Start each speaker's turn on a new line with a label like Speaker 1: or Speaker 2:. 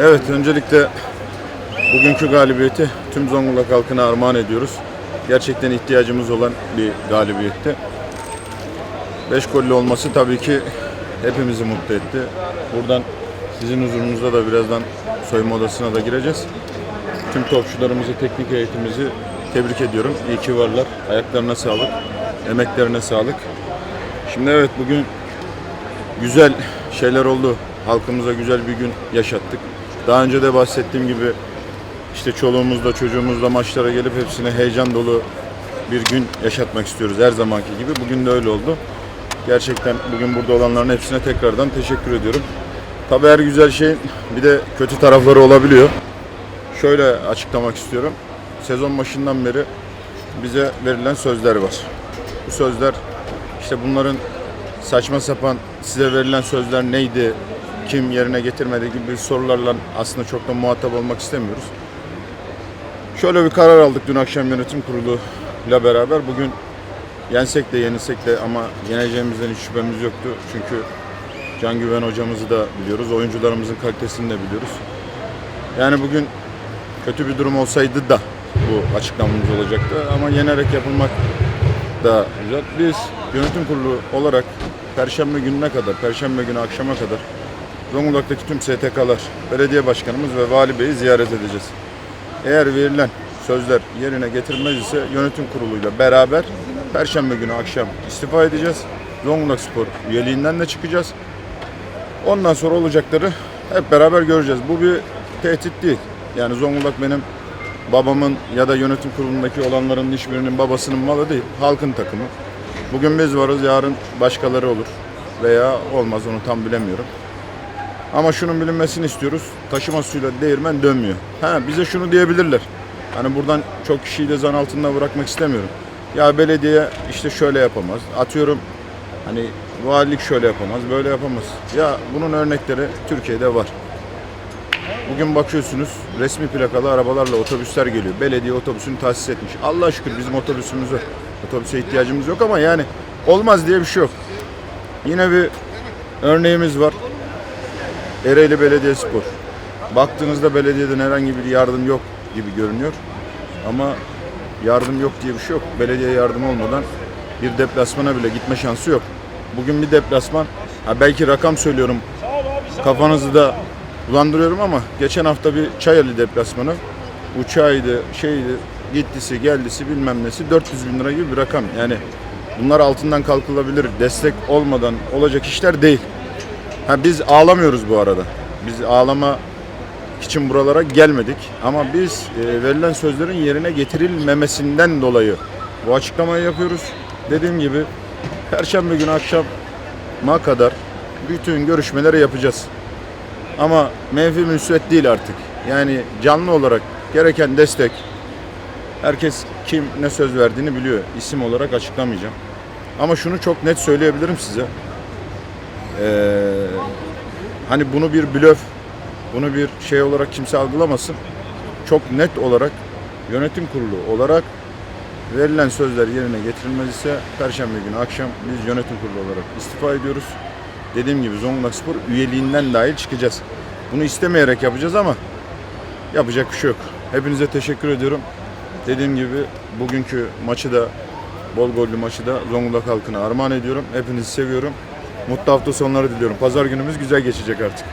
Speaker 1: Evet, öncelikle bugünkü galibiyeti tüm Zonguldak halkına armağan ediyoruz. Gerçekten ihtiyacımız olan bir galibiyetti. 5 gollü olması tabii ki hepimizi mutlu etti. Buradan sizin huzurunuzda da birazdan soyunma odasına da gireceğiz. Tüm topçularımızı, teknik heyetimizi tebrik ediyorum. İyi ki varlar. Ayaklarına sağlık, emeklerine sağlık. Şimdi evet bugün güzel şeyler oldu. Halkımıza güzel bir gün yaşattık. Daha önce de bahsettiğim gibi işte çoluğumuzla çocuğumuzla maçlara gelip hepsine heyecan dolu bir gün yaşatmak istiyoruz her zamanki gibi. Bugün de öyle oldu. Gerçekten bugün burada olanların hepsine tekrardan teşekkür ediyorum. Tabii her güzel şeyin bir de kötü tarafları olabiliyor. Şöyle açıklamak istiyorum. Sezon başından beri bize verilen sözler var. Bu sözler işte bunların saçma sapan size verilen sözler neydi, kim yerine getirmedi gibi sorularla aslında çok da muhatap olmak istemiyoruz. Şöyle bir karar aldık dün akşam yönetim kuruluyla beraber. Bugün yensek de yenilsek de ama yeneceğimizden hiç şüphemiz yoktu. Çünkü Can Güven hocamızı da biliyoruz, oyuncularımızın kalitesini de biliyoruz. Yani bugün kötü bir durum olsaydı da bu açıklamamız olacaktı ama yenerek yapılmak da güzel. Biz yönetim kurulu olarak Perşembe gününe kadar, Perşembe günü akşama kadar Zonguldak'taki tüm STK'lar, belediye başkanımız ve vali beyi ziyaret edeceğiz. Eğer verilen sözler yerine getirilmez ise yönetim kuruluyla beraber Perşembe günü akşam istifa edeceğiz. Zonguldak Spor üyeliğinden de çıkacağız. Ondan sonra olacakları hep beraber göreceğiz. Bu bir tehdit değil. Yani Zonguldak benim babamın ya da yönetim kurulundaki olanların hiçbirinin babasının malı değil. Halkın takımı. Bugün biz varız, yarın başkaları olur. Veya olmaz onu tam bilemiyorum. Ama şunun bilinmesini istiyoruz. Taşıma suyla değirmen dönmüyor. Ha bize şunu diyebilirler. Hani buradan çok kişiyi de zan altında bırakmak istemiyorum. Ya belediye işte şöyle yapamaz. Atıyorum hani valilik şöyle yapamaz, böyle yapamaz. Ya bunun örnekleri Türkiye'de var. Bugün bakıyorsunuz resmi plakalı arabalarla otobüsler geliyor. Belediye otobüsünü tahsis etmiş. Allah şükür bizim otobüsümüz var. Otobüse ihtiyacımız yok ama yani olmaz diye bir şey yok. Yine bir örneğimiz var. Ereğli Belediyespor. Baktığınızda belediyeden herhangi bir yardım yok gibi görünüyor. Ama yardım yok diye bir şey yok. Belediye yardım olmadan bir deplasmana bile gitme şansı yok. Bugün bir deplasman, ha belki rakam söylüyorum kafanızı da bulandırıyorum ama geçen hafta bir Çayeli deplasmanı uçağıydı, şeydi, gittisi, geldisi bilmem nesi 400 bin lira gibi bir rakam. Yani bunlar altından kalkılabilir, destek olmadan olacak işler değil. Ha biz ağlamıyoruz bu arada. Biz ağlama için buralara gelmedik. Ama biz e, verilen sözlerin yerine getirilmemesinden dolayı bu açıklamayı yapıyoruz. Dediğim gibi Perşembe günü akşama kadar bütün görüşmeleri yapacağız. Ama menfi müsvet değil artık. Yani canlı olarak gereken destek herkes kim ne söz verdiğini biliyor. İsim olarak açıklamayacağım. Ama şunu çok net söyleyebilirim size. Ee, hani bunu bir blöf, bunu bir şey olarak kimse algılamasın. Çok net olarak yönetim kurulu olarak verilen sözler yerine getirilmez ise Perşembe günü akşam biz yönetim kurulu olarak istifa ediyoruz. Dediğim gibi Zonguldak Spor üyeliğinden dahil çıkacağız. Bunu istemeyerek yapacağız ama yapacak bir şey yok. Hepinize teşekkür ediyorum. Dediğim gibi bugünkü maçı da bol gollü maçı da Zonguldak halkına armağan ediyorum. Hepinizi seviyorum. Mutlu hafta sonları diliyorum. Pazar günümüz güzel geçecek artık.